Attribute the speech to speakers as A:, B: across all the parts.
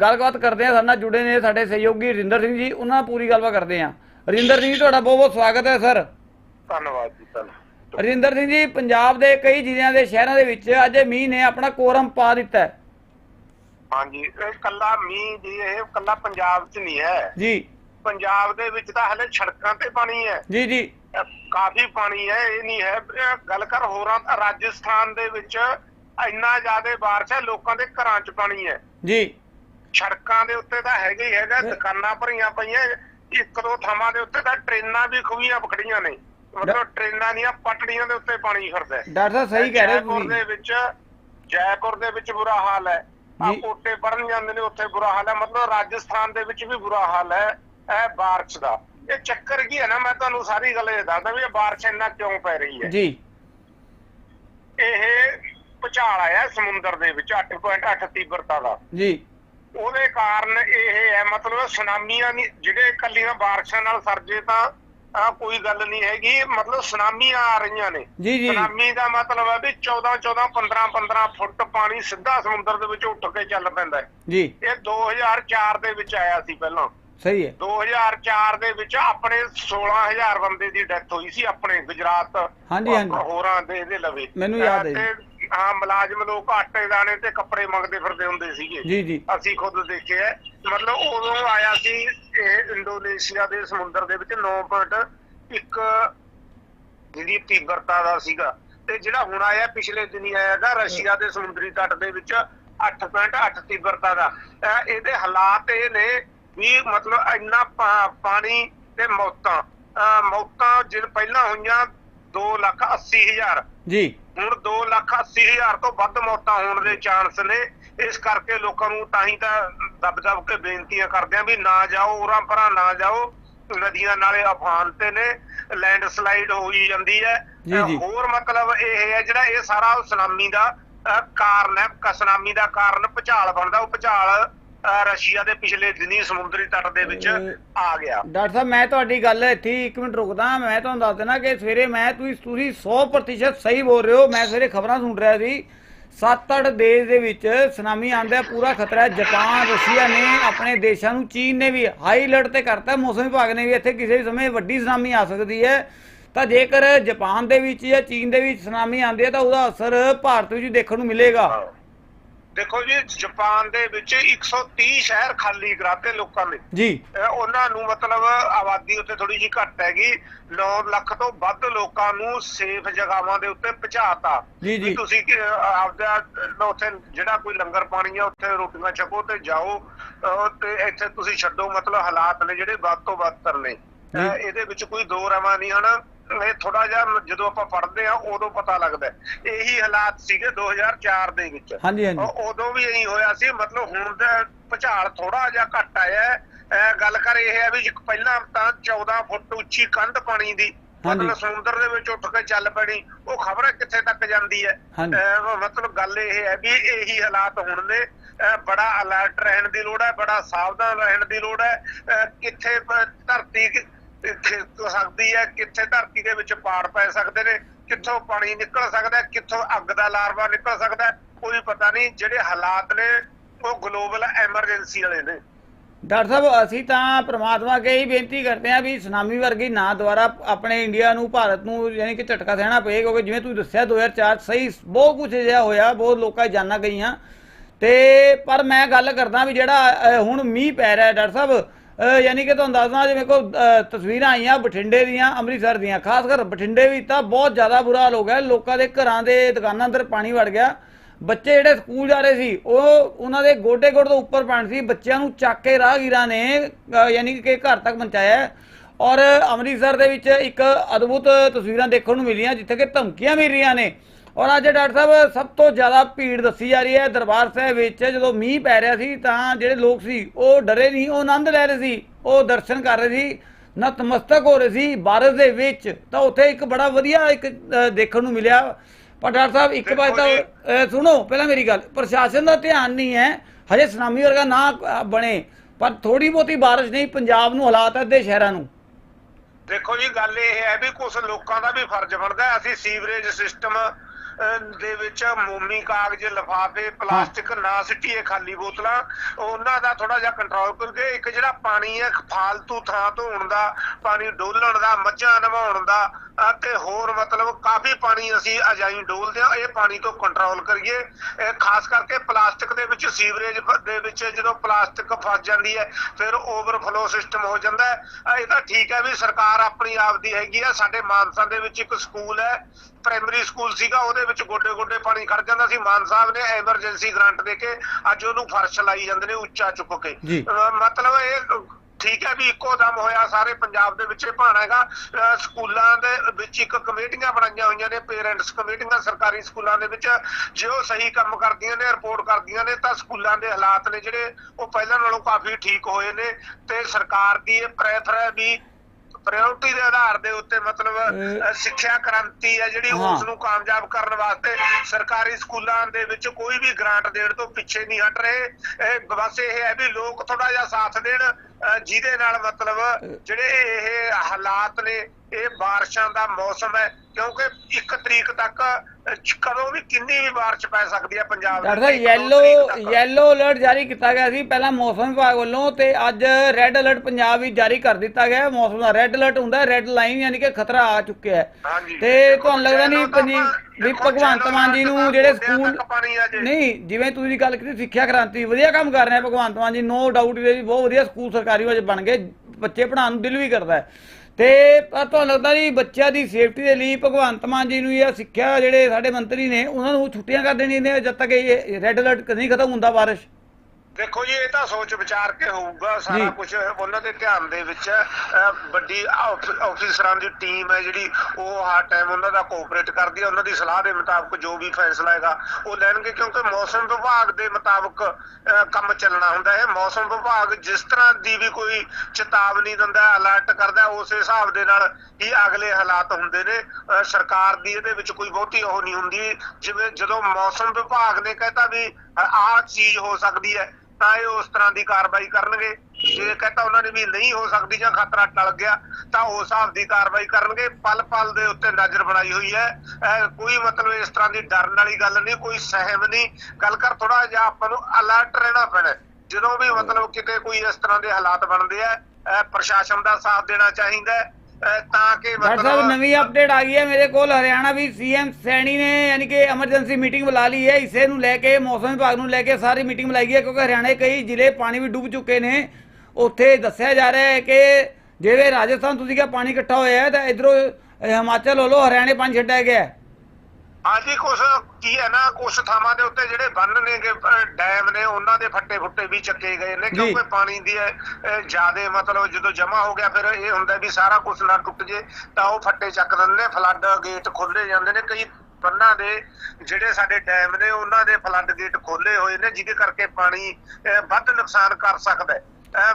A: ਗੱਲਬਾਤ ਕਰਦੇ ਆ ਸਾਡੇ ਨਾਲ ਜੁੜੇ ਨੇ ਸਾਡੇ ਸਹਿਯੋਗੀ ਰਿੰਦਰ ਸਿੰਘ ਜੀ ਉਹਨਾਂ ਨਾਲ ਪੂਰੀ ਗੱਲਬਾਤ ਕਰਦੇ ਆ। ਰਿੰਦਰ ਸਿੰਘ ਜੀ ਤੁਹਾਡਾ ਬਹੁਤ ਬਹੁਤ ਸਵਾਗਤ ਹੈ ਸਰ।
B: ਧੰਨਵਾਦ ਜੀ ਧੰਨਵਾਦ
A: ਰਿੰਦਰ ਸਿੰਘ ਜੀ ਪੰਜਾਬ ਦੇ ਕਈ ਜ਼ਿਲ੍ਹਿਆਂ ਦੇ ਸ਼ਹਿਰਾਂ ਦੇ ਵਿੱਚ ਅੱਜ ਮੀਂਹ ਨੇ ਆਪਣਾ ਕੋਰਮ ਪਾ ਦਿੱਤਾ ਹੈ।
B: ਹਾਂਜੀ ਇਹ ਕੱਲਾ ਮੀਂਹ ਜੀ ਇਹ ਕੱਲਾ ਪੰਜਾਬ 'ਚ ਨਹੀਂ ਹੈ।
A: ਜੀ।
B: ਪੰਜਾਬ ਦੇ ਵਿੱਚ ਤਾਂ ਹਲੇ ਸੜਕਾਂ ਤੇ ਪਾਣੀ ਹੈ।
A: ਜੀ ਜੀ।
B: ਕਾਫੀ ਪਾਣੀ ਹੈ ਇਹ ਨਹੀਂ ਹੈ। ਗੱਲ ਕਰ ਹੋਰਾਂ ਰਾਜਸਥਾਨ ਦੇ ਵਿੱਚ ਇੰਨਾ ਜ਼ਿਆਦਾ ਬਾਰਿਸ਼ ਹੈ ਲੋਕਾਂ ਦੇ ਘਰਾਂ 'ਚ ਪਾਣੀ ਹੈ।
A: ਜੀ।
B: ਸੜਕਾਂ ਦੇ ਉੱਤੇ ਤਾਂ ਹੈਗਾ ਹੀ ਹੈਗਾ ਦੁਕਾਨਾਂ ਭਰੀਆਂ ਪਈਆਂ ਇੱਕ ਦੋ ਥਾਵਾਂ ਦੇ ਉੱਤੇ ਤਾਂ ਟ੍ਰੇਨਾਂ ਵੀ ਖੂਹੀਆਂ ਪਕੜੀਆਂ ਨੇ। ਮਤਲਬ ਟ੍ਰੇਨਾਂ ਦੀਆਂ ਪਟੜੀਆਂ ਦੇ ਉੱਤੇ ਪਾਣੀ ਫਿਰਦਾ ਹੈ।
A: ਡਾਕਟਰ ਸਾਹਿਬ ਸਹੀ ਕਹਿ ਰਹੇ ਤੁਸੀਂ।
B: ਦੇ ਵਿੱਚ ਜੈਪੁਰ ਦੇ ਵਿੱਚ ਬੁਰਾ ਹਾਲ ਹੈ। ਆ। ਕੋਟੇ ਪੜਨ ਜਾਂਦੇ ਨੇ ਉੱਥੇ ਬੁਰਾ ਹਾਲ ਹੈ। ਮਤਲਬ ਰਾਜਸਥਾਨ ਦੇ ਵਿੱਚ ਵੀ ਬੁਰਾ ਹਾਲ ਹੈ ਇਹ ਬਾਰਿਸ਼ ਦਾ। ਇਹ ਚੱਕਰ ਕੀ ਹੈ ਨਾ ਮੈਂ ਤੁਹਾਨੂੰ ਸਾਰੀ ਗੱਲ ਇਹ ਦੱਸਦਾ ਵੀ ਇਹ ਬਾਰਿਸ਼ ਇੰਨਾ ਕਿਉਂ ਪੈ ਰਹੀ ਹੈ?
A: ਜੀ।
B: ਇਹ ਭੁਚਾਲ ਆਇਆ ਸਮੁੰਦਰ ਦੇ ਵਿੱਚ 8.8 ਤੀਬਰਤਾ ਦਾ।
A: ਜੀ।
B: ਉਹਦੇ ਕਾਰਨ ਇਹ ਹੈ ਮਤਲਬ ਸੁਨਾਮੀਆਂ ਨਹੀਂ ਜਿਹੜੇ ਕੱਲੀਆਂ ਬਾਰਿਸ਼ਾਂ ਨਾਲ ਸਰਜੇ ਤਾਂ ਆਹ ਕੋਈ ਗੱਲ ਨਹੀਂ ਹੈਗੀ ਮਤਲਬ ਸੁਨਾਮੀਆਂ ਆ ਰਹੀਆਂ ਨੇ। ਸੁਨਾਮੀ ਦਾ ਮਤਲਬ ਹੈ ਵੀ 14 14 15 15 ਫੁੱਟ ਪਾਣੀ ਸਿੱਧਾ ਸਮੁੰਦਰ ਦੇ ਵਿੱਚ ਉੱਠ ਕੇ ਚੱਲ ਪੈਂਦਾ ਹੈ।
A: ਜੀ।
B: ਇਹ 2004 ਦੇ ਵਿੱਚ ਆਇਆ ਸੀ ਪਹਿਲਾਂ।
A: ਸਹੀ ਹੈ।
B: 2004 ਦੇ ਵਿੱਚ ਆਪਣੇ 16000 ਬੰਦੇ ਦੀ ਡੈਥ ਹੋਈ ਸੀ ਆਪਣੇ ਗੁਜਰਾਤ
A: ਹਾਂਜੀ, ਹਾਂਜੀ।
B: ਹੋਰਾਂ ਦੇ ਇਹਦੇ ਲਵੇ।
A: ਮੈਨੂੰ ਯਾਦ ਹੈ
B: ਹਾਂ ਮੁਲਾਜ਼ਮ ਲੋਕ ਆਟੇ ਦਾਣੇ ਤੇ ਕੱਪੜੇ ਮੰਗਦੇ ਫਿਰਦੇ ਹੁੰਦੇ ਸੀਗੇ।
A: ਜੀ ਜੀ।
B: ਅਸੀਂ ਖੁਦ ਦੇਖਿਆ ਹੈ। ਮਤਲਬ ਉਦੋਂ ਆਇਆ ਸੀ ਇਹ ਇੰਡੋਨੇਸ਼ੀਆ ਦੇ ਸਮੁੰਦਰ ਦੇ ਵਿੱਚ 9.1 ਜਿਹੜੀ ਤੀਬਰਤਾ ਦਾ ਸੀਗਾ। ਤੇ ਜਿਹੜਾ ਹੁਣ ਆਇਆ ਪਿਛਲੇ ਦਿਨੀ ਆਇਆਗਾ ਰਸ਼ੀਆ ਦੇ ਸਮੁੰਦਰੀ ਤੱਟ ਦੇ ਵਿੱਚ 8.8 ਤੀਬਰਤਾ ਦਾ। ਇਹਦੇ ਹਾਲਾਤ ਇਹ ਨੇ ਵੀ ਮਤਲਬ ਇੰਨਾ ਪਾਣੀ ਤੇ ਮੌਤਾਂ। ਮੌਤਾਂ ਜਿਹੜੇ ਪਹਿਲਾਂ ਹੋਈਆਂ 2 ਲੱਖ 80 ਹਜ਼ਾਰ।
A: ਜੀ।
B: ਹੁਣ 2 ਲੱਖ 80 ਹਜ਼ਾਰ ਤੋਂ ਵੱਧ ਮੌਤਾਂ ਹੋਣ ਦੇ ਚਾਂਸ ਨੇ। ਇਸ ਕਰਕੇ ਲੋਕਾਂ ਨੂੰ ਤਾਂ ਹੀ ਤਾਂ ਦਬ ਦਬ ਕੇ ਬੇਨਤੀਆਂ ਕਰਦੇ ਆ ਵੀ ਨਾ ਜਾਓ ਉਰਾਂ ਪਰਾਂ ਨਾ ਜਾਓ। ਨਦੀਆਂ ਨਾਲੇ ਅਫਾਨ ਤੇ ਨੇ ਲੈਂਡ ਸਲਾਈਡ ਹੋਈ ਜਾਂਦੀ ਹੈ। ਹੋਰ ਮਤਲਬ ਇਹ ਹੈ ਜਿਹੜਾ ਇਹ ਸਾਰਾ ਸੁਨਾਮੀ ਦਾ ਕਾਰਨ ਹੈ। ਸੁਨਾਮੀ ਦਾ ਕਾਰਨ ਭੁਚਾਲ ਬਣਦਾ ਉਹ ਭੁਚਾਲ ਰਸ਼ੀਆ ਦੇ ਪਿਛਲੇ ਦਿਨੀ ਸਮੁੰਦਰੀ ਤੱਟ ਦੇ ਵਿੱਚ ਆ ਗਿਆ।
A: ਡਾਕਟਰ ਸਾਹਿਬ ਮੈਂ ਤੁਹਾਡੀ ਗੱਲ ਇੱਥੇ ਹੀ ਇੱਕ ਮਿੰਟ ਰੁਕਦਾ ਮੈਂ ਤੁਹਾਨੂੰ ਦੱਸ ਦੇਣਾ ਕਿ ਸਵੇਰੇ ਮੈਂ ਤੁਸੀਂ ਤੁਸੀਂ 100% ਸਹੀ ਬੋਲ ਰਹੇ ਹੋ। ਮੈਂ ਸਵੇਰੇ ਖਬਰਾਂ ਸੁਣ ਰਿਹਾ ਸੀ। 7-8 ਦੇਸ਼ ਦੇ ਵਿੱਚ ਸੁਨਾਮੀ ਆਂਦਾ ਪੂਰਾ ਖਤਰਾ ਹੈ। ਜਾਪਾਨ ਰਸ਼ੀਆ ਨੇ ਆਪਣੇ ਦੇਸ਼ਾਂ ਨੂੰ ਚੀਨ ਨੇ ਵੀ ਹਾਈ ਅਲਰਟ ਤੇ ਕਰਤਾ ਮੌਸਮ ਵਿਭਾਗ ਨੇ ਵੀ ਇੱਥੇ ਕਿਸੇ ਵੀ ਸਮੇਂ ਵੱਡੀ ਸੁਨਾਮੀ ਆ ਸਕਦੀ ਹੈ। ਤਾਂ ਜੇਕਰ ਜਾਪਾਨ ਦੇ ਵਿੱਚ ਜਾਂ ਚੀਨ ਦੇ ਵਿੱਚ ਸੁਨਾਮੀ ਆਂਦੀ ਹੈ ਤਾਂ ਉਹਦਾ ਅਸਰ ਭਾਰਤ ਵਿੱਚ ਦੇਖਣ ਨੂੰ ਮਿਲੇਗਾ।
B: ਦੇਖੋ ਜੀ ਜਾਪਾਨ ਦੇ ਵਿੱਚ 130 ਸ਼ਹਿਰ ਖਾਲੀ ਕਰਾਤੇ ਲੋਕਾਂ ਨੇ।
A: ਜੀ।
B: ਉਹਨਾਂ ਨੂੰ ਮਤਲਬ ਆਬਾਦੀ ਉੱਤੇ ਥੋੜੀ ਜਿਹੀ ਘੱਟ ਹੈਗੀ 9 ਲੱਖ ਤੋਂ ਵੱਧ ਲੋਕਾਂ ਨੂੰ ਸੇਫ ਜਗ੍ਹਾਵਾਂ ਦੇ ਉੱਤੇ ਪਹੁੰਚਾਤਾ।
A: ਜੀ, ਜੀ।
B: ਤੁਸੀਂ ਆਪਦਾ ਉੱਥੇ ਜਿਹੜਾ ਕੋਈ ਲੰਗਰ ਪਾਣੀ ਆ ਉੱਥੇ ਰੋਟੀਆਂ ਛਕੋ ਤੇ ਜਾਓ। ਤੇ ਇੱਥੇ ਤੁਸੀਂ ਛੱਡੋ। ਮਤਲਬ ਹਾਲਾਤ ਨੇ ਜਿਹੜੇ ਵੱਧ ਤੋਂ ਵੱਧ ਨੇ ਅਹ, ਇਹਦੇ ਵਿੱਚ ਕੋਈ ਦੋ ਰਵਾਂ ਨਹੀਂ ਹਨ। ਇਹ ਥੋੜਾ ਜਿਹਾ ਜਦੋਂ ਆਪਾਂ ਪੜ੍ਹਦੇ ਆ ਉਦੋਂ ਪਤਾ ਲੱਗਦਾ। ਇਹੀ ਹਾਲਾਤ ਸੀਗੇ 2004 ਦੇ ਵਿੱਚ।
A: ਹਾਂਜੀ ਹਾਂਜੀ।
B: ਉਦੋਂ ਵੀ ਇਹੀ ਹੋਇਆ ਸੀ ਮਤਲਬ ਹੁਣ ਦਾ ਭੁਚਾਲ ਥੋੜਾ ਜਿਹਾ ਘੱਟ ਆਇਆ ਗੱਲ ਕਰ ਇਹ ਹੈ ਵੀ ਪਹਿਲਾਂ ਤਾਂ 14 ਫੁੱਟ ਉੱਚੀ ਕੰਧ ਪਾਣੀ ਦੀ। ਮਤਲਬ ਸਮੁੰਦਰ ਦੇ ਵਿੱਚ ਉੱਠ ਕੇ ਚੱਲ ਪੈਣੀ ਉਹ ਖਬਰ ਕਿੱਥੇ ਤੱਕ ਜਾਂਦੀ ਹੈ? ਮਤਲਬ ਗੱਲ ਇਹ ਹੈ ਵੀ ਇਹੀ ਹਾਲਾਤ ਹੁਣ ਨੇ। ਅਹ ਬੜਾ ਅਲਰਟ ਰਹਿਣ ਦੀ ਲੋੜ ਹੈ ਬੜਾ ਸਾਵਧਾਨ ਰਹਿਣ ਦੀ ਲੋੜ ਹੈ। ਕਿੱਥੇ ਧਰਤੀ ਸਕਦੀ ਹੈ, ਕਿੱਥੇ ਧਰਤੀ ਦੇ ਵਿੱਚ ਪਾੜ ਪੈ ਸਕਦੇ ਨੇ, ਕਿੱਥੋਂ ਪਾਣੀ ਨਿਕਲ ਸਕਦਾ ਕਿੱਥੋਂ ਅੱਗ ਦਾ ਲਾਰਵਾ ਨਿਕਲ ਸਕਦਾ ਕੋਈ ਪਤਾ ਨਹੀਂ, ਜਿਹੜੇ ਹਾਲਾਤ ਨੇ, ਉਹ ਗਲੋਬਲ ਐਮਰਜੈਂਸੀ ਵਾਲੇ ਨੇ।
A: ਡਾਕਟਰ ਸਾਹਿਬ, ਅਸੀਂ ਤਾਂ ਪ੍ਰਮਾਤਮਾ ਅੱਗੇ ਹੀ ਬੇਨਤੀ ਕਰਦੇ ਹਾਂ ਵੀ ਸੁਨਾਮੀ ਵਰਗੀ ਨਾ ਦੁਆਰਾ ਆਪਣੇ ਇੰਡੀਆ ਨੂੰ, ਭਾਰਤ ਨੂੰ ਯਾਨੀ ਕਿ ਝਟਕਾ ਦੇਣਾ ਪਏ, ਕਿਉਂਕਿ ਜਿਵੇਂ ਤੁਸੀਂ ਦੱਸਿਆ 2004 ਸਹੀ ਬਹੁਤ ਕੁਝ ਜਿਹਾ ਹੋਇਆ, ਬਹੁਤ ਲੋਕਾਂ ਜਾਨਾਂ ਗਈਆਂ। ਤੇ ਪਰ ਮੈਂ ਗੱਲ ਕਰਦਾ ਵੀ ਜਿਹੜਾ ਹੁਣ ਮੀਂਹ ਪੈ ਰਿਹਾ ਹੈ, ਡਾਕਟਰ ਸਾਹਿਬ ਯਾਨੀ ਕਿ ਤੁਹਾਨੂੰ ਦੱਸਦਾ ਜਿਵੇਂ ਕੋ ਤਸਵੀਰਾਂ ਆਈਆਂ ਬਠਿੰਡੇ ਦੀਆਂ, ਅੰਮ੍ਰਿਤਸਰ ਦੀਆਂ। ਖਾਸ ਕਰ ਬਠਿੰਡੇ ਵਿੱਚ ਤਾਂ ਬਹੁਤ ਜ਼ਿਆਦਾ ਬੁਰਾ ਹਾਲ ਹੋ ਗਿਆ। ਲੋਕਾਂ ਦੇ ਘਰਾਂ ਦੇ ਦੁਕਾਨਾਂ ਅੰਦਰ ਪਾਣੀ ਵੜ ਗਿਆ। ਬੱਚੇ ਜਿਹੜੇ ਸਕੂਲ ਜਾ ਰਹੇ ਸੀ, ਉਹ ਉਹਨਾਂ ਦੇ ਗੋਡੇ ਗੋਡ ਤੋਂ ਉੱਪਰ ਪਾਣੀ ਸੀ। ਬੱਚਿਆਂ ਨੂੰ ਚੱਕ ਕੇ ਰਾਹਗੀਰਾਂ ਨੇ ਯਾਨੀ ਕਿ ਘਰ ਤੱਕ ਪਹੁੰਚਾਇਆ ਔਰ ਅੰਮ੍ਰਿਤਸਰ ਦੇ ਵਿੱਚ ਇੱਕ ਅਦਭੁਤ ਤਸਵੀਰਾਂ ਦੇਖਣ ਨੂੰ ਮਿਲੀਆਂ, ਜਿੱਥੇ ਕਿ ਧਮਕੀਆਂ ਮਿਲ ਰਹੀਆਂ ਨੇ। ਔਰ ਅੱਜ ਡਾਕਟਰ ਸਾਹਿਬ ਸਭ ਤੋਂ ਜ਼ਿਆਦਾ ਭੀੜ ਦੱਸੀ ਜਾ ਰਹੀ ਹੈ ਦਰਬਾਰ ਸਾਹਿਬ ਵਿੱਚ। ਜਦੋਂ ਮੀਂਹ ਪੈ ਰਿਹਾ ਸੀ ਤਾਂ ਜਿਹੜੇ ਲੋਕ ਸੀ ਉਹ ਡਰੇ ਨਹੀਂ ਉਹ ਆਨੰਦ ਲੈ ਰਹੇ ਸੀ ਉਹ ਦਰਸ਼ਨ ਕਰ ਰਹੇ ਸੀ ਨਤਮਸਤਕ ਹੋ ਰਹੇ ਸੀ। ਬਾਰਿਸ਼ ਦੇ ਵਿੱਚ ਤਾਂ ਉੱਥੇ ਇੱਕ ਬੜਾ ਵਧੀਆ ਇੱਕ ਦੇਖਣ ਨੂੰ ਮਿਲਿਆ। ਪਰ ਡਾਕਟਰ ਸਾਹਿਬ ਇੱਕ ਵਾਰ ਤਾਂ ਸੁਣੋ ਪਹਿਲਾਂ ਮੇਰੀ ਗੱਲ। ਪ੍ਰਸ਼ਾਸਨ ਦਾ ਧਿਆਨ ਨਹੀਂ ਹੈ ਹਜੇ ਸੁਨਾਮੀ ਵਰਗਾ ਨਾ ਬਣੇ। ਪਰ ਥੋੜੀ ਬਹੁਤੀ ਬਾਰਿਸ਼ ਨਹੀਂ ਪੰਜਾਬ ਨੂੰ ਹਾਲਾਤ ਅੱਧੇ ਸ਼ਹਿਰਾਂ ਨੂੰ।
B: ਦੇਖੋ ਜੀ ਗੱਲ ਇਹ ਹੈ ਵੀ ਕੁਝ ਲੋਕਾਂ ਦਾ ਵੀ ਫਰਜ਼ ਬਣਦਾ। ਅਸੀਂ ਸੀਵਰੇਜ ਸਿਸਟਮ ਦੇ ਵਿੱਚ ਮੋਮੀ ਕਾਗਜ਼, ਲਿਫਾਫੇ, ਪਲਾਸਟਿਕ, ਨਾ ਸਿੱਟੀਏ ਖਾਲੀ ਬੋਤਲਾਂ। ਉਹਨਾਂ ਦਾ ਥੋੜਾ ਜਿਹਾ ਕੰਟਰੋਲ ਕਰਕੇ ਇੱਕ ਜਿਹੜਾ ਪਾਣੀ ਹੈ ਫਾਲਤੂ ਥਾਂ ਧੋਣ ਦਾ, ਪਾਣੀ ਡੋਲਣ ਦਾ, ਮੱਝਾਂ ਨਵਾਉਣ ਦਾ ਅਹ, ਤੇ ਹੋਰ ਮਤਲਬ ਕਾਫੀ ਪਾਣੀ ਅਸੀਂ ਅਜਾਈ ਡੋਲਦੇ ਆ ਇਹ ਪਾਣੀ ਤੋਂ ਕੰਟਰੋਲ ਕਰੀਏ। ਇਹ ਖਾਸ ਕਰਕੇ ਪਲਾਸਟਿਕ ਦੇ ਵਿੱਚ ਸੀਵਰੇਜ ਦੇ ਵਿੱਚ ਜਦੋਂ ਪਲਾਸਟਿਕ ਫਸ ਜਾਂਦੀ ਹੈ ਫਿਰ ਓਵਰਫਲੋ ਸਿਸਟਮ ਹੋ ਜਾਂਦਾ ਹੈ। ਇਹ ਤਾਂ ਠੀਕ ਹੈ ਵੀ ਸਰਕਾਰ ਆਪਣੀ ਆਪ ਦੀ ਹੈਗੀ ਆ ਸਾਡੇ ਮਾਨਸਾ ਦੇ ਵਿੱਚ ਇੱਕ ਸਕੂਲ ਹੈ ਪ੍ਰਾਇਮਰੀ ਸਕੂਲ ਸੀਗਾ ਉਹਦੇ ਵਿੱਚ ਗੋਡੇ ਗੋਡੇ ਪਾਣੀ ਖੜ ਜਾਂਦਾ ਸੀ। ਮਾਨ ਸਾਹਿਬ ਨੇ ਐਮਰਜੈਂਸੀ ਗ੍ਰਾਂਟ ਦੇ ਕੇ ਅੱਜ ਉਹਨੂੰ ਫਰਸ਼ ਲਾਈ ਜਾਂਦੇ ਨੇ ਉੱਚਾ ਚੁੱਕ ਕੇ। ਮਤਲਬ ਇਹ ਠੀਕ ਹੈ ਵੀ ਇੱਕੋ ਦਮ ਹੋਇਆ, ਸਾਰੇ ਪੰਜਾਬ ਦੇ ਵਿੱਚ ਇਹ ਭਾਣਾ ਹੈਗਾ। ਸਕੂਲਾਂ ਦੇ ਵਿੱਚ ਇੱਕ ਕਮੇਟੀਆਂ ਬਣਾਈਆਂ ਹੋਈਆਂ ਨੇ ਪੇਰੈਂਟਸ ਕਮੇਟੀਆਂ ਸਰਕਾਰੀ ਸਕੂਲਾਂ ਦੇ ਵਿੱਚ, ਜੇ ਉਹ ਸਹੀ ਕੰਮ ਕਰਦੀਆਂ ਨੇ ਰਿਪੋਰਟ ਕਰਦੀਆਂ ਨੇ, ਤਾਂ ਸਕੂਲਾਂ ਦੇ ਹਾਲਾਤ ਨੇ ਜਿਹੜੇ, ਉਹ ਪਹਿਲਾਂ ਨਾਲੋਂ ਕਾਫੀ ਠੀਕ ਹੋਏ ਨੇ ਤੇ ਸਰਕਾਰ ਦੀ ਇਹ ਪ੍ਰੈਫਰ ਹੈ ਵੀ ਪ੍ਰਾਇੋਰਟੀ ਦੇ ਆਧਾਰ ਦੇ ਉੱਤੇ ਮਤਲਬ ਸਿੱਖਿਆ ਕ੍ਰਾਂਤੀ ਹੈ ਜਿਹੜੀ। ਉਸ ਨੂੰ ਕਾਮਯਾਬ ਕਰਨ ਵਾਸਤੇ ਸਰਕਾਰੀ ਸਕੂਲਾਂ ਦੇ ਵਿੱਚ ਕੋਈ ਵੀ ਗ੍ਰਾਂਟ ਦੇਣ ਤੋਂ ਪਿੱਛੇ ਨਹੀਂ ਹਟ ਰਹੇ ਇਹ ਬਸ ਇਹ ਹੈ ਵੀ ਲੋਕ ਥੋੜਾ ਜਿਹਾ ਸਾਥ ਦੇਣ ਜਿਹਦੇ ਨਾਲ ਮਤਲਬ ਜਿਹੜੇ ਇਹ ਹਾਲਾਤ ਨੇ ਇਹ ਬਾਰਿਸ਼ਾਂ ਦਾ ਮੌਸਮ ਹੈ ਕਿਉਂਕਿ 1 ਤਰੀਕ ਤੱਕ ਕਦੋਂ ਵੀ ਕਿੰਨੀ ਵੀ ਬਾਰਿਸ਼ ਪੈ ਸਕਦੀ ਹੈ ਪੰਜਾਬ
A: ਡਾਕਟਰ
B: ਦੋ
A: ਯੈਲੋ
B: ਤਰੀਕ ਤੱਕ।
A: ਯੈਲੋ ਅਲਰਟ ਜਾਰੀ ਕੀਤਾ ਗਿਆ ਸੀ। ਪਹਿਲਾਂ ਮੌਸਮ ਵਿਭਾਗ ਵੱਲੋਂ ਤੇ ਅੱਜ ਰੈੱਡ ਅਲਰਟ ਪੰਜਾਬ ਵਿੱਚ ਜਾਰੀ ਕਰ ਦਿੱਤਾ ਗਿਆ। ਮੌਸਮ ਦਾ ਰੈੱਡ ਅਲਰਟ ਹੁੰਦਾ ਰੈੱਡ ਲਾਈਨ ਯਾਨੀ ਕਿ ਖਤਰਾ ਆ ਚੁੱਕਿਆ ਹੈ। ਤੇ ਤੁਹਾਨੂੰ ਲੱਗਦਾ ਨਹੀਂ ਪੰਜੀ ਵੀ ਭਗਵੰਤ ਮਾਨ ਜੀ ਨੂੰ ਜਿਹੜੇ ਸਕੂਲ ਨਹੀਂ ਜਿਵੇਂ ਤੁਸੀਂ ਗੱਲ ਕੀਤੀ ਸਿੱਖਿਆ ਕ੍ਰਾਂਤੀ ਵਧੀਆ ਕੰਮ ਕਰ ਰਹੇ ਆ ਭਗਵੰਤ ਮਾਨ ਜੀ। ਨੋ ਡਾਊਟ ਵਿੱਚ ਬਹੁਤ ਵਧੀਆ ਸਕੂਲ ਸਰਕਾਰੀ ਵਿੱਚ ਬਣ ਗਏ। ਬੱਚੇ ਪੜ੍ਹਾਉਣ ਨੂੰ ਦਿਲ ਵੀ ਕਰਦਾ ਹੈ। ਤੇ ਪਰ ਤੁਹਾਨੂੰ ਲੱਗਦਾ ਜੀ ਬੱਚਿਆਂ ਦੀ ਸੇਫਟੀ ਦੇ ਲਈ ਭਗਵੰਤ ਮਾਨ ਜੀ ਨੂੰ ਇਹ ਸਿੱਖਿਆ ਜਿਹੜੇ ਸਾਡੇ ਮੰਤਰੀ ਨੇ, ਉਹਨਾਂ ਨੂੰ ਛੁੱਟੀਆਂ ਕਰ ਦੇਣੀਆਂ ਨੇ, ਜਦ ਤੱਕ ਇਹ ਰੈੱਡ ਅਲਰਟ ਨਹੀਂ ਖਤਮ ਹੁੰਦਾ ਬਾਰਿਸ਼?
B: ਦੇਖੋ ਜੀ ਇਹ ਤਾਂ ਸੋਚ ਵਿਚਾਰ ਕੇ ਹੋਊਗਾ। ਸਾਰਾ ਕੁਝ ਉਹਨਾਂ ਦੇ ਧਿਆਨ ਦੇ ਵਿੱਚ ਵੱਡੀ ਆਫ- ਆਫੀਸਰਾਂ ਦੀ ਟੀਮ ਹੈ ਜਿਹੜੀ ਉਹ ਹਰ ਟਾਈਮ ਉਹਨਾਂ ਦਾ ਕੋਆਪਰੇਟ ਕਰਦੀ ਹੈ। ਉਹਨਾਂ ਦੀ ਸਲਾਹ ਦੇ ਮੁਤਾਬਕ ਜੋ ਵੀ ਫੈਸਲਾ ਹੈਗਾ ਉਹ ਲੈਣਗੇ ਕਿਉਂਕਿ ਮੌਸਮ ਵਿਭਾਗ ਦੇ ਮੁਤਾਬਕ ਕੰਮ ਚੱਲਣਾ ਹੁੰਦਾ ਹੈ। ਮੌਸਮ ਵਿਭਾਗ ਜਿਸ ਤਰ੍ਹਾਂ ਦੀ ਵੀ ਕੋਈ ਚੇਤਾਵਨੀ ਦਿੰਦਾ ਅਲਰਟ ਕਰਦਾ ਉਸ ਹਿਸਾਬ ਦੇ ਨਾਲ ਹੀ ਅਗਲੇ ਹਾਲਾਤ ਹੁੰਦੇ ਨੇ। ਸਰਕਾਰ ਦੀ ਇਹਦੇ ਵਿੱਚ ਕੋਈ ਬਹੁਤੀ ਉਹ ਨਹੀਂ ਹੁੰਦੀ। ਜਿਵੇਂ ਜਦੋਂ ਮੌਸਮ ਵਿਭਾਗ ਨੇ ਕਹਿਤਾ ਵੀ ਆਹ ਚੀਜ਼ ਹੋ ਸਕਦੀ ਹੈ ਤਾਂ ਇਹ ਉਸ ਤਰ੍ਹਾਂ ਦੀ ਕਾਰਵਾਈ ਕਰਨਗੇ। ਜੇ ਕਹਤਾ ਉਹਨਾਂ ਨੇ ਵੀ ਨਹੀਂ ਹੋ ਸਕਦੀ ਜਾਂ ਖਤਰਾ ਟਲ ਗਿਆ, ਤਾਂ ਉਸ ਹਿਸਾਬ ਦੀ ਕਾਰਵਾਈ ਕਰਨਗੇ। ਪਲ ਪਲ ਦੇ ਉੱਤੇ ਨਜ਼ਰ ਬਣਾਈ ਹੋਈ ਹੈ। ਅਹ ਕੋਈ ਮਤਲਬ ਇਸ ਤਰ੍ਹਾਂ ਦੀ ਡਰਨ ਵਾਲੀ ਗੱਲ ਨਹੀਂ, ਕੋਈ ਸਹਿਮ ਨਹੀਂ। ਗੱਲ ਕਰ ਥੋੜਾ ਜਿਹਾ ਆਪਾਂ ਨੂੰ ਅਲਰਟ ਰਹਿਣਾ ਪੈਣਾ। ਜਦੋਂ ਵੀ ਮਤਲਬ ਕਿਤੇ ਕੋਈ ਇਸ ਤਰ੍ਹਾਂ ਦੇ ਹਾਲਾਤ ਬਣਦੇ ਆ ਅਹ ਪ੍ਰਸ਼ਾਸਨ ਦਾ ਸਾਥ ਦੇਣਾ ਚਾਹੀਦਾ ਤਾਂ ਕਿ
A: ਡਾਕਟਰ ਸਾਹਿਬ ਨਵੀਂ ਅਪਡੇਟ ਆ ਗਈ ਹੈ ਮੇਰੇ ਕੋਲ। ਹਰਿਆਣਾ ਵੀ ਸੀਐਮ ਸੈਣੀ ਨੇ ਯਾਨੀ ਕਿ ਐਮਰਜੈਂਸੀ ਮੀਟਿੰਗ ਬੁਲਾ ਲਈ ਹੈ। ਇਸੇ ਨੂੰ ਲੈ ਕੇ ਮੌਸਮ ਵਿਭਾਗ ਨੂੰ ਲੈ ਕੇ ਸਾਰੀ ਮੀਟਿੰਗ ਬੁਲਾਈ ਗਈ ਹੈ ਕਿਉਂਕਿ ਹਰਿਆਣਾ ਦੇ ਕਈ ਜ਼ਿਲ੍ਹੇ ਪਾਣੀ ਵਿੱਚ ਡੁੱਬ ਚੁੱਕੇ ਨੇ। ਉੱਥੇ ਦੱਸਿਆ ਜਾ ਰਿਹਾ ਹੈ ਕਿ ਜਿਵੇਂ ਰਾਜਸਥਾਨ ਤੁਸੀਂ ਕਿਹਾ ਪਾਣੀ ਇਕੱਠਾ ਹੋਇਆ ਹੈ ਤਾਂ ਇਧਰੋਂ ਹਿਮਾਚਲ ਵੱਲੋਂ ਹਰਿਆਣੇ ਪਾਣੀ ਛੱਡਿਆ ਗਿਆ ਹੈ।
B: ਹਾਂਜੀ ਕੁਛ ਕੀ ਹੈ ਨਾ ਕੁਛ ਥਾਵਾਂ ਦੇ ਉੱਤੇ ਜਿਹੜੇ ਬੰਨ ਨੇ ਗੇ, ਅਹ ਡੈਮ ਨੇ ਉਹਨਾਂ ਦੇ ਫੱਟੇ ਫੁੱਟੇ ਵੀ ਚੱਕੇ ਗਏ ਨੇ। ਕਿਉਂਕਿ ਪਾਣੀ ਦੀ ਜਿਆਦੇ ਮਤਲਬ ਜਦੋਂ ਜਮਾ ਹੋ ਗਿਆ ਫਿਰ ਇਹ ਹੁੰਦਾ ਵੀ ਸਾਰਾ ਕੁਝ ਨਾ ਟੁੱਟ ਜੇ ਤਾਂ ਉਹ ਫੱਟੇ ਚੱਕ ਦਿੰਦੇ ਫਲੱਡ ਗੇਟ ਖੋਲੇ ਜਾਂਦੇ ਨੇ ਕਈ ਬੰਨਾਂ ਦੇ ਜਿਹੜੇ ਸਾਡੇ ਡੈਮ ਨੇ ਉਹਨਾਂ ਦੇ ਫਲੱਡ ਗੇਟ ਖੋਲੇ ਹੋਏ ਨੇ ਜਿਹਦੇ ਕਰਕੇ ਪਾਣੀ ਵੱਧ ਨੁਕਸਾਨ ਕਰ ਸਕਦਾ ਹੈ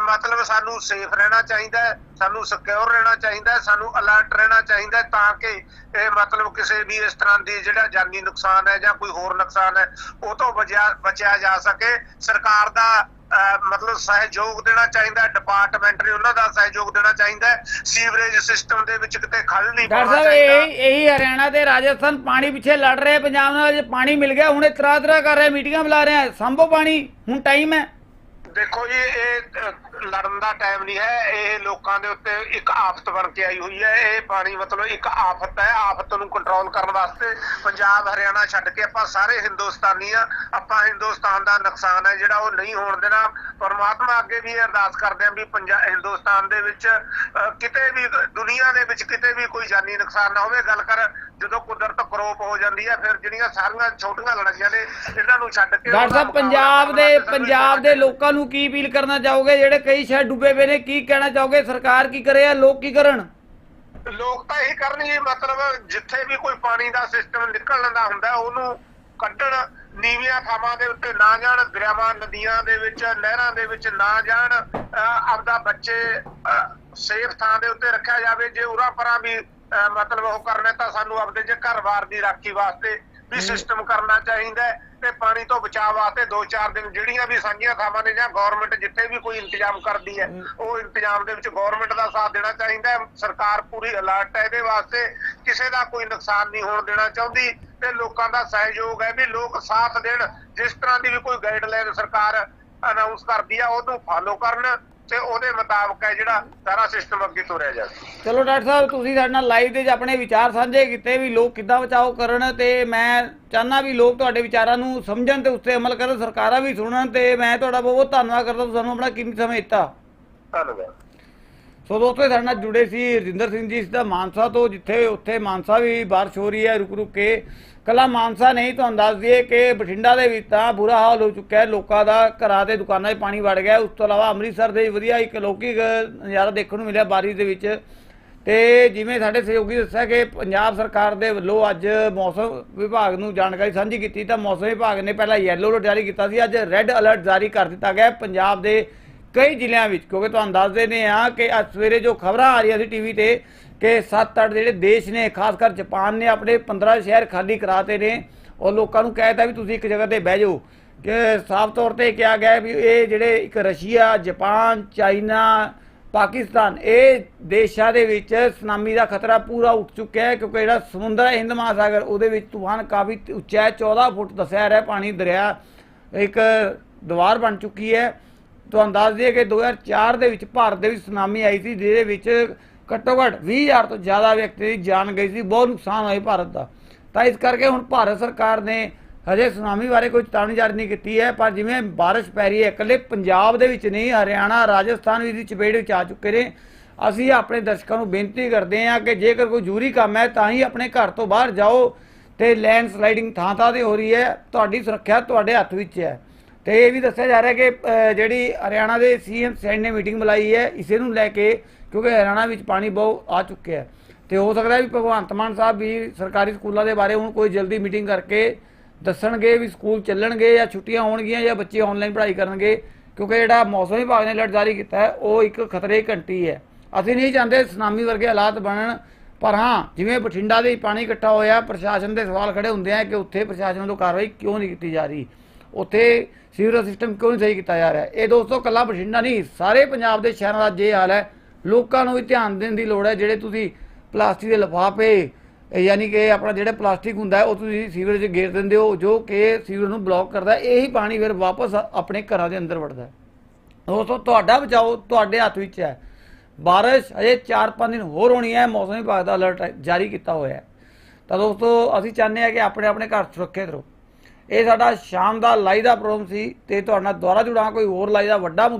B: ਮਤਲਬ ਸਾਨੂੰ ਸੇਫ ਰਹਿਣਾ ਚਾਹੀਦਾ ਹੈ ਸਾਨੂੰ ਸਿਕਿਉਰ ਰਹਿਣਾ ਚਾਹੀਦਾ ਹੈ ਸਾਨੂੰ ਅਲਰਟ ਰਹਿਣਾ ਚਾਹੀਦਾ ਹੈ ਤਾਂ ਕਿ ਇਹ ਮਤਲਬ ਕਿਸੇ ਵੀ ਇਸ ਤਰ੍ਹਾਂ ਦੀ ਜਿਹੜਾ ਜਾਨੀ ਨੁਕਸਾਨ ਹੈ ਜਾਂ ਕੋਈ ਹੋਰ ਨੁਕਸਾਨ ਹੈ ਉਹ ਤੋਂ ਬਚਿਆ ਜਾ ਸਕੇ। ਸਰਕਾਰ ਦਾ ਮਤਲਬ ਸਹਿਯੋਗ ਦੇਣਾ ਚਾਹੀਦਾ ਹੈ ਡਿਪਾਰਟਮੈਂਟ ਨੇ ਉਹਨਾਂ ਦਾ ਸਹਿਯੋਗ ਦੇਣਾ ਚਾਹੀਦਾ ਹੈ ਸੀਵਰੇਜ ਸਿਸਟਮ ਦੇ ਵਿੱਚ ਕਿਤੇ ਖਲ ਨਹੀਂ
A: ਡਾਕਟਰ
B: ਪਾਉਣਾ
A: ਸਾਹਿਬ
B: ਚਾਹੀਦਾ।
A: ਇਹ ਇਹੀ ਹਰਿਆਣਾ ਤੇ ਰਾਜਸਥਾਨ ਪਾਣੀ ਪਿੱਛੇ ਲੜ ਰਹੇ ਪੰਜਾਬ ਨਾਲ ਪਾਣੀ ਮਿਲ ਗਿਆ ਹੁਣੇ ਤਰਾ ਤਰਾ ਕਰ ਰਹੇ ਮੀਟਿੰਗਾਂ ਬੁਲਾ ਰਹੇ ਆ ਸੰਭੋ ਪਾਣੀ ਹੁਣ ਟਾਈਮ ਹੈ।
B: ਦੇਖੋ ਜੀ ਇਹ ਲੜਨ ਦਾ ਟਾਈਮ ਨਹੀਂ ਹੈ। ਇਹ ਲੋਕਾਂ ਦੇ ਉੱਤੇ ਇੱਕ ਆਫਤ ਬਣ ਕੇ ਆਈ ਹੋਈ ਹੈ। ਇਹ ਪਾਣੀ ਮਤਲਬ ਇੱਕ ਆਫਤ ਹੈ ਆਫਤ ਨੂੰ ਕੰਟਰੋਲ ਕਰਨ ਵਾਸਤੇ ਪੰਜਾਬ ਹਰਿਆਣਾ ਛੱਡ ਕੇ ਆਪਾਂ ਸਾਰੇ ਹਿੰਦੁਸਤਾਨੀ ਆ। ਆਪਾਂ ਹਿੰਦੁਸਤਾਨ ਦਾ ਨੁਕਸਾਨ ਹੈ ਜਿਹੜਾ ਉਹ ਨਹੀਂ ਹੋਣ ਦੇਣਾ। ਪਰਮਾਤਮਾ ਅੱਗੇ ਵੀ ਅਰਦਾਸ ਕਰਦੇ ਆਂ ਵੀ ਪੰਜਾਬ ਹਿੰਦੁਸਤਾਨ ਦੇ ਵਿੱਚ ਕਿਤੇ ਵੀ ਦੁਨੀਆ ਦੇ ਵਿੱਚ ਕਿਤੇ ਵੀ ਕੋਈ ਜਾਨੀ ਨੁਕਸਾਨ ਨਾ ਹੋਵੇ। ਗੱਲ ਕਰ ਜਦੋਂ ਕੁਦਰਤ ਕਰੋਪ ਹੋ ਜਾਂਦੀ ਹੈ ਫਿਰ ਜਿਹੜੀਆਂ ਸਾਰੀਆਂ ਛੋਟੀਆਂ ਲੜਾਈਆਂ ਨੇ ਇਹਨਾਂ ਨੂੰ ਛੱਡ ਕੇ
A: ਡਾਕਟਰ ਸਾਹਿਬ
B: ਉਹਦਾ
A: ਪੰਜਾਬ ਦੇ ਪੰਜਾਬ ਦੇ ਲੋਕਾਂ ਨੂੰ ਕੀ ਅਪੀਲ ਕਰਨਾ ਚਾਹੋਗੇ? ਜਿਹੜੇ ਕਈ ਸ਼ਹਿਰ ਡੁੱਬੇ ਪਏ ਨੇ ਕੀ ਕਹਿਣਾ ਚਾਹੋਗੇ? ਸਰਕਾਰ ਕੀ ਕਰੇ ਜਾਂ ਲੋਕ ਕੀ ਕਰਨ?
B: ਲੋਕ ਤਾਂ ਇਹ ਕਰਨਗੇ ਮਤਲਬ ਜਿੱਥੇ ਵੀ ਕੋਈ ਪਾਣੀ ਦਾ ਸਿਸਟਮ ਨਿਕਲਣ ਦਾ ਹੁੰਦਾ ਉਹਨੂੰ ਕੱਢਣ ਨੀਵੀਆਂ ਥਾਵਾਂ ਦੇ ਉੱਤੇ ਨਾ ਜਾਣ ਦਰਿਆਵਾਂ ਨਦੀਆਂ ਦੇ ਵਿੱਚ ਨਹਿਰਾਂ ਦੇ ਵਿੱਚ ਨਾ ਜਾਣ ਆਪਦਾ ਬੱਚੇ ਸੇਫ ਥਾਂ ਦੇ ਉੱਤੇ ਰੱਖਿਆ ਜਾਵੇ। ਜੇ ਉਰਾਂ ਪਰਾਂ ਵੀ ਮਤਲਬ ਉਹ ਕਰਨਾ ਤਾਂ ਸਾਨੂੰ ਆਪਦੇ ਜੇ ਘਰ-ਬਾਰ ਦੀ ਰਾਖੀ ਵਾਸਤੇ ਵੀ ਸਿਸਟਮ ਕਰਨਾ ਚਾਹੀਦਾ ਹੈ। ਤੇ ਪਾਣੀ ਤੋਂ ਬਚਾਅ ਵਾਸਤੇ 2-4 ਦਿਨ ਜਿਹੜੀਆਂ ਵੀ ਸਾਂਝੀਆਂ ਥਾਵਾਂ ਨੇ ਜਾਂ ਗਵਰਨਮੈਂਟ ਜਿੱਥੇ ਵੀ ਕੋਈ ਇੰਤਜ਼ਾਮ ਕਰਦੀ ਹੈ ਉਹ ਇੰਤਜ਼ਾਮ ਦੇ ਵਿੱਚ ਗਵਰਨਮੈਂਟ ਦਾ ਸਾਥ ਦੇਣਾ ਚਾਹੀਦਾ ਹੈ। ਸਰਕਾਰ ਪੂਰੀ ਅਲਰਟ ਹੈ ਇਹਦੇ ਵਾਸਤੇ। ਕਿਸੇ ਦਾ ਕੋਈ ਨੁਕਸਾਨ ਨਹੀਂ ਹੋਣ ਦੇਣਾ ਚਾਹੁੰਦੀ ਤੇ ਲੋਕਾਂ ਦਾ ਸਹਿਯੋਗ ਹੈ ਵੀ ਲੋਕ ਸਾਥ ਦੇਣ। ਜਿਸ ਤਰ੍ਹਾਂ ਦੀ ਵੀ ਕੋਈ ਗਾਈਡਲਾਈਨ ਸਰਕਾਰ ਅਨਾਉਂਸ ਕਰਦੀ ਆ ਉਹਨੂੰ ਫਾਲੋ ਕਰਨ। ਤੇ ਉਹਦੇ ਮੁਤਾਬਕ ਹੈ ਜਿਹੜਾ ਸਾਰਾ ਸਿਸਟਮ ਅੱਗੇ ਤੋਰਿਆ ਜਾਵੇ
A: ਚਲੋ ਡਾਕਟਰ ਸਾਹਿਬ ਤੁਸੀਂ ਸਾਡੇ ਨਾਲ ਲਾਈਵ ਦੇ 'ਚ ਆਪਣੇ ਵਿਚਾਰ ਸਾਂਝੇ ਕੀਤੇ ਵੀ ਲੋਕ ਕਿੱਦਾਂ ਬਚਾਓ ਕਰਨ ਤੇ ਮੈਂ ਚਾਹਨਾ ਵੀ ਲੋਕ ਤੁਹਾਡੇ ਵਿਚਾਰਾਂ ਨੂੰ ਸਮਝਣ ਤੇ ਉਸ ਤੇ ਅਮਲ ਕਰਨ ਸਰਕਾਰਾਂ ਵੀ ਸੁਣਨ ਤੇ ਮੈਂ ਤੁਹਾਡਾ ਬਹੁਤ ਬਹੁਤ ਧੰਨਵਾਦ ਕਰਦਾ ਤੁਸੀਂ ਸਾਨੂੰ ਆਪਣਾ ਕੀਮਤੀ ਸਮਾਂ ਦਿੱਤਾ।
B: ਧੰਨਵਾਦ।
A: ਸੋ ਦੋਸਤੋ ਸਾਡੇ ਨਾਲ ਜੁੜੇ ਸੀ ਰਜਿੰਦਰ ਸਿੰਘ ਜੀ ਦਾ ਮਾਨਸਾ ਤੋਂ, ਜਿੱਥੇ ਉੱਥੇ ਮਾਨਸਾ ਵੀ ਬਾਰਿਸ਼ ਹੋ ਰਹੀ ਹੈ ਰੁਕ ਰੁਕ ਕੇ। ਕੱਲਾ ਮਾਨਸਾ ਨਹੀਂ, ਤੁਹਾਨੂੰ ਦੱਸ ਦਈਏ ਕਿ ਬਠਿੰਡਾ ਦੇ ਵਿੱਚ ਤਾਂ ਬੁਰਾ ਹਾਲ ਹੋ ਚੁੱਕਾ ਹੈ। ਲੋਕਾਂ ਦਾ ਘਰਾਂ ਤੇ ਦੁਕਾਨਾਂ 'ਚ ਪਾਣੀ ਵੜ ਗਿਆ। ਉਸ ਤੋਂ ਇਲਾਵਾ ਅੰਮ੍ਰਿਤਸਰ ਦੇ ਵਧੀਆ ਇੱਕ ਲੌਕਿਕ ਨਜ਼ਾਰਾ ਦੇਖਣ ਨੂੰ ਮਿਲਿਆ ਬਾਰਿਸ਼ ਦੇ ਵਿੱਚ। ਤੇ ਜਿਵੇਂ ਸਾਡੇ ਸਹਿਯੋਗੀ ਦੱਸਿਆ ਕਿ ਪੰਜਾਬ ਸਰਕਾਰ ਦੇ ਵੱਲੋਂ ਅੱਜ ਮੌਸਮ ਵਿਭਾਗ ਨੂੰ ਜਾਣਕਾਰੀ ਸਾਂਝੀ ਕੀਤੀ, ਤਾਂ ਮੌਸਮ ਵਿਭਾਗ ਨੇ ਪਹਿਲਾਂ ਯੈਲੋ ਅਲਰਟ ਜਾਰੀ ਕੀਤਾ ਸੀ। ਅੱਜ ਰੈੱਡ ਅਲਰਟ ਜਾਰੀ ਕਰ ਦਿੱਤਾ ਗਿਆ ਪੰਜਾਬ ਦੇ ਕਈ ਜ਼ਿਲ੍ਹਿਆਂ ਵਿੱਚ, ਕਿਉਂਕਿ ਤੁਹਾਨੂੰ ਦੱਸ ਦਿੰਦੇ ਆ ਕਿ ਅੱਜ ਸਵੇਰੇ ਜੋ ਖਬਰਾਂ ਆ ਰਹੀਆਂ ਸੀ ਟੀਵੀ ਤੇ ਕਿ 7-8 ਜਿਹੜੇ ਦੇਸ਼ ਨੇ, ਖਾਸ ਕਰ ਜਾਪਾਨ ਨੇ, ਆਪਣੇ 15 ਸ਼ਹਿਰ ਖਾਲੀ ਕਰਾਤੇ ਨੇ, ਔਰ ਲੋਕਾਂ ਨੂੰ ਕਹਿਤਾ ਵੀ ਤੁਸੀਂ ਇੱਕ ਜਗ੍ਹਾ ਤੇ ਬਹਿ ਜਾਓ। ਕਿ ਸਾਫ਼ ਤੌਰ ਤੇ ਕਿਹਾ ਗਿਆ ਵੀ ਇਹ ਜਿਹੜੇ ਇੱਕ ਰਸ਼ੀਆ, ਜਾਪਾਨ, ਚਾਈਨਾ, ਪਾਕਿਸਤਾਨ, ਇਹ ਦੇਸ਼ਾਂ ਦੇ ਵਿੱਚ ਸੁਨਾਮੀ ਦਾ ਖਤਰਾ ਪੂਰਾ ਉੱਠ ਚੁੱਕਿਆ ਹੈ, ਕਿਉਂਕਿ ਜਿਹੜਾ ਸਮੁੰਦਰ ਹੈ, ਹਿੰਦ ਮਹਾਸਾਗਰ, ਉਹਦੇ ਵਿੱਚ ਤੂਫਾਨ ਕਾਫੀ ਉੱਚਾ ਹੈ 14 ਫੁੱਟ ਦੱਸਿਆ ਰਿਹਾ ਪਾਣੀ, ਦਰਿਆ ਇੱਕ ਦੀਵਾਰ ਬਣ ਚੁੱਕੀ ਹੈ। ਤੁਹਾਨੂੰ ਦੱਸ ਦਈਏ ਕਿ 2004 ਦੇ ਵਿੱਚ ਭਾਰਤ ਦੇ ਵਿੱਚ ਸੁਨਾਮੀ ਆਈ ਸੀ, ਜਿਹਦੇ ਵਿੱਚ ਘੱਟੋ ਘੱਟ 20000 ਤੋਂ ਜ਼ਿਆਦਾ ਵਿਅਕਤੀ ਦੀ ਜਾਨ ਗਈ ਸੀ, ਬਹੁਤ ਨੁਕਸਾਨ ਹੋਇਆ ਭਾਰਤ ਦਾ। ਤਾਂ ਇਸ ਕਰਕੇ ਹੁਣ ਭਾਰਤ ਸਰਕਾਰ ਨੇ ਹਜੇ ਸੁਨਾਮੀ ਬਾਰੇ ਕੋਈ ਚੇਤਾਵਨੀ ਜਾਰੀ ਨਹੀਂ ਕੀਤੀ ਹੈ, ਪਰ ਜਿਵੇਂ ਬਾਰਿਸ਼ ਪੈ ਰਹੀ ਹੈ, ਇਕੱਲੇ ਪੰਜਾਬ ਦੇ ਵਿੱਚ ਨਹੀਂ, ਹਰਿਆਣਾ, ਰਾਜਸਥਾਨ ਵੀ ਦੀ ਚਪੇਟ ਵਿੱਚ ਆ ਚੁੱਕੇ ਨੇ। ਅਸੀਂ ਆਪਣੇ ਦਰਸ਼ਕਾਂ ਨੂੰ ਬੇਨਤੀ ਕਰਦੇ ਹਾਂ ਕਿ ਜੇਕਰ ਕੋਈ ਜ਼ਰੂਰੀ ਕੰਮ ਹੈ, ਤਾਂ ਹੀ ਆਪਣੇ ਘਰ ਤੋਂ ਬਾਹਰ ਜਾਓ ਤੇ ਲੈਂਡ ਸਲਾਈਡਿੰਗ ਥਾਂ ਥਾਂ ਤੇ ਹੋ ਰਹੀ ਹੈ, ਤੁਹਾਡੀ ਸੁਰੱਖਿਆ ਤੁਹਾਡੇ ਹੱਥ ਵਿੱਚ ਹੈ। ਤੇ ਇਹ ਵੀ ਦੱਸਿਆ ਜਾ ਰਿਹਾ ਕਿ ਜਿਹੜੀ ਹਰਿਆਣਾ ਦੇ ਸੀਐਮ ਸੈਨ ਨੇ ਮੀਟਿੰਗ ਬੁਲਾਈ ਹੈ, ਇਸੇ ਨੂੰ ਲੈ ਕੇ ਕਿਉਂਕਿ ਹਰਿਆਣਾ ਵਿੱਚ ਪਾਣੀ ਬਹੁਤ ਆ ਚੁੱਕਿਆ ਹੈ। ਤੇ ਹੋ ਸਕਦਾ ਹੈ ਵੀ ਭਗਵੰਤ ਮਾਨ ਸਾਹਿਬ ਵੀ ਸਰਕਾਰੀ ਸਕੂਲਾਂ ਦੇ ਬਾਰੇ ਹੁਣ ਕੋਈ ਜਲਦੀ ਮੀਟਿੰਗ ਕਰਕੇ ਦੱਸਣਗੇ ਵੀ ਸਕੂਲ ਚੱਲਣਗੇ ਜਾਂ ਛੁੱਟੀਆਂ ਹੋਣਗੀਆਂ ਜਾਂ ਬੱਚੇ ਆਨਲਾਈਨ ਪੜ੍ਹਾਈ ਕਰਨਗੇ, ਕਿਉਂਕਿ ਜਿਹੜਾ ਮੌਸਮ ਵਿਭਾਗ ਨੇ ਅਲਰਟ ਜਾਰੀ ਕੀਤਾ ਹੈ, ਉਹ ਇੱਕ ਖਤਰੇ ਘੰਟੀ ਹੈ। ਅਸੀਂ ਨਹੀਂ ਚਾਹੁੰਦੇ ਸੁਨਾਮੀ ਵਰਗੇ ਹਾਲਾਤ ਬਣਨ, ਪਰ ਹਾਂ, ਜਿਵੇਂ ਬਠਿੰਡਾ ਦੇ ਪਾਣੀ ਇਕੱਠਾ ਹੋਇਆ, ਪ੍ਰਸ਼ਾਸਨ ਦੇ ਸਵਾਲ ਖੜੇ ਹੁੰਦੇ ਆ ਕਿ ਉੱਥੇ ਪ੍ਰਸ਼ਾਸਨ ਵੱਲੋਂ ਕਾਰਵਾਈ ਕਿਉਂ ਨਹੀਂ ਕੀਤੀ ਜਾ ਰਹੀ? ਉੱਥੇ ਸੀਵਰੇਜ ਸਿਸਟਮ ਕਿਉਂ ਨਹੀਂ ਸਹੀ ਕੀਤਾ ਜਾ ਰਿਹਾ? ਇਹ ਦੋਸਤੋ, ਕੱਲਾ ਬਠਿੰਡਾ ਨਹੀਂ, ਸਾਰੇ ਪੰਜਾਬ ਦੇ ਸ਼ਹਿਰਾਂ ਦਾ ਜੇ ਹਾਲ ਹੈ। ਲੋਕਾਂ ਨੂੰ ਵੀ ਧਿਆਨ ਦੇਣ ਦੀ ਲੋੜ ਹੈ, ਜਿਹੜੇ ਤੁਸੀਂ ਪਲਾਸਟਿਕ ਦੇ ਲਿਫਾਫੇ ਯਾਨੀ ਕਿ ਆਪਣਾ ਜਿਹੜਾ ਪਲਾਸਟਿਕ ਹੁੰਦਾ ਉਹ ਤੁਸੀਂ ਸੀਵਰੇਜ 'ਚ ਗੇਰ ਦਿੰਦੇ ਹੋ, ਜੋ ਕਿ ਸੀਵਰੇਜ ਨੂੰ ਬਲੌਕ ਕਰਦਾ ਇਹੀ ਪਾਣੀ ਫਿਰ ਵਾਪਸ ਆਪਣੇ ਘਰਾਂ ਦੇ ਅੰਦਰ ਵੜਦਾ ਹੈ। ਦੋਸਤੋ, ਤੁਹਾਡਾ ਬਚਾਓ ਤੁਹਾਡੇ ਹੱਥ ਵਿੱਚ ਹੈ। ਬਾਰਿਸ਼ ਅਜੇ 4-5 ਦਿਨ ਹੋਰ ਹੋਣੀ ਹੈ, ਮੌਸਮ ਵਿਭਾਗ ਦਾ ਅਲਰਟ ਜਾਰੀ ਕੀਤਾ ਹੋਇਆ ਹੈ। ਤਾਂ ਦੋਸਤੋ, ਅਸੀਂ ਚਾਹੁੰਦੇ ਹਾਂ ਕਿ ਆਪਣੇ ਆਪਣੇ ਘਰ ਸੁਰੱਖਿਅਤ ਰਹੋ। ਇਹ ਸਾਡਾ ਸ਼ਾਮ ਦਾ ਲਾਈਵ ਦਾ ਪ੍ਰੋਗਰਾਮ ਸੀ ਤੇ ਤੁਹਾਡਾ ਦੁਆਰਾ ਜੁੜਾਂ ਕੋਈ ਹੋਰ ਲਾਈਵ ਦਾ ਵੱਡਾ ਮੁੱਦਾ